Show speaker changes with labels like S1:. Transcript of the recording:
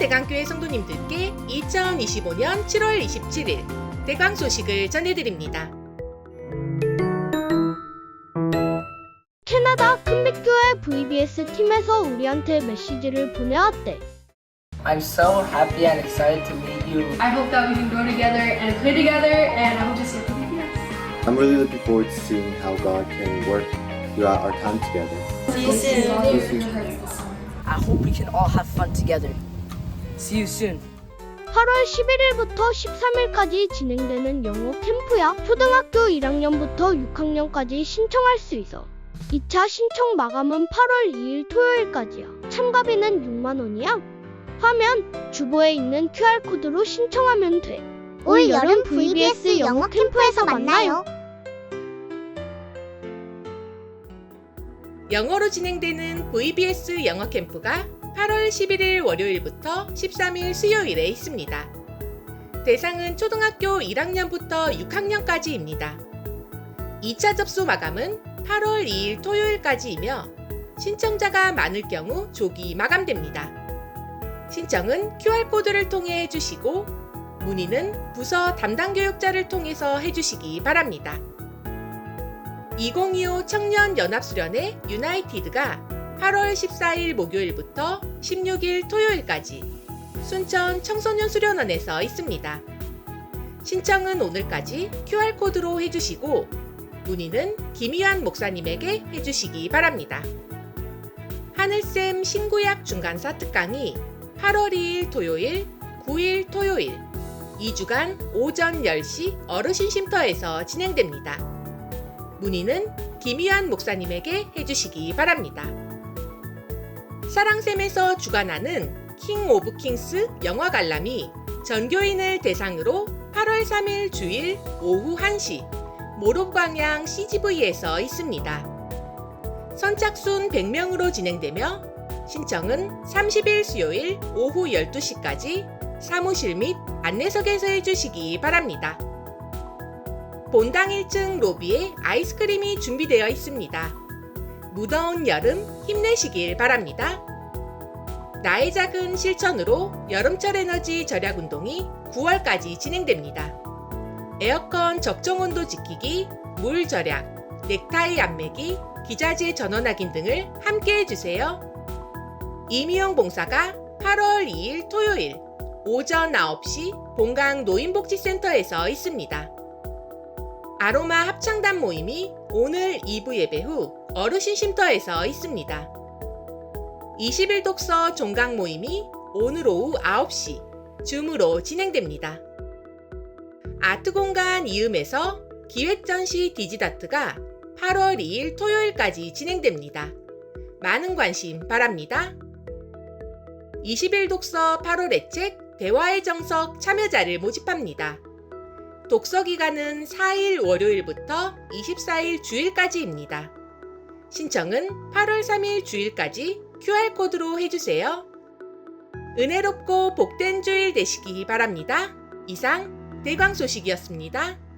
S1: 대강교회 성도님들께 2025년 7월 27일 대강 소식을 전해드립니다.
S2: 캐나다 큰빛교회 VBS 팀에서 우리한테 메시지를 보내왔대.
S3: I'm so happy and excited to meet you.
S4: I hope that we can grow together and play together, and I hope to see you at the
S5: I'm really looking forward to seeing how God can work throughout our time together.
S4: See you soon.
S3: I hope we can all have fun together. See you soon.
S2: 8월 11일부터 13일까지 진행되는 영어 캠프야. 초등학교 1학년부터 6학년까지 신청할 수 있어. 2차 신청 마감은 8월 2일 토요일까지야. 참가비는 6만 원이야. 화면 주보에 있는 QR코드로 신청하면 돼.
S6: 올 여름 VBS 영어 캠프에서 만나요.
S1: 영어로 진행되는 VBS 영어 캠프가 8월 11일 월요일부터 13일 수요일에 있습니다. 대상은 초등학교 1학년부터 6학년까지입니다. 2차 접수 마감은 8월 2일 토요일까지이며 신청자가 많을 경우 조기 마감됩니다. 신청은 QR코드를 통해 해주시고 문의는 부서 담당 교육자를 통해서 해주시기 바랍니다. 2025 청년 연합수련회 유나이티드가 8월 14일 목요일부터 16일 토요일까지 순천 청소년 수련원에서 있습니다. 신청은 오늘까지 QR코드로 해주시고 문의는 김희환 목사님에게 해주시기 바랍니다. 하늘쌤 신구약 중간사 특강이 8월 2일 토요일, 9일 토요일, 2주간 오전 10시 어르신 쉼터에서 진행됩니다. 문의는 김희환 목사님에게 해주시기 바랍니다. 사랑샘에서 주관하는 킹 오브 킹스 영화 관람이 전교인을 대상으로 8월 3일 주일 오후 1시 모롭광양 CGV에서 있습니다. 선착순 100명으로 진행되며 신청은 30일 수요일 오후 12시까지 사무실 및 안내석에서 해주시기 바랍니다. 본당 1층 로비에 아이스크림이 준비되어 있습니다. 무더운 여름 힘내시길 바랍니다. 나의 작은 실천으로 여름철 에너지 절약 운동이 9월까지 진행됩니다. 에어컨 적정 온도 지키기, 물 절약, 넥타이 안 매기, 기자재 전원 확인 등을 함께 해주세요. 이미영 봉사가 8월 2일 토요일 오전 9시 본강 노인복지센터에서 있습니다. 아로마 합창단 모임이 오늘 2부 예배 후 어르신 쉼터에서 있습니다. 20일 독서 종강 모임이 오늘 오후 9시 줌으로 진행됩니다. 아트 공간 이음에서 기획전시 디지다트가 8월 2일 토요일까지 진행됩니다. 많은 관심 바랍니다. 20일 독서 8월의 책 대화의 정석 참여자를 모집합니다. 독서 기간은 4일 월요일부터 24일 주일까지입니다. 신청은 8월 3일 주일까지 QR코드로 해주세요. 은혜롭고 복된 주일 되시기 바랍니다. 이상 대광 소식이었습니다.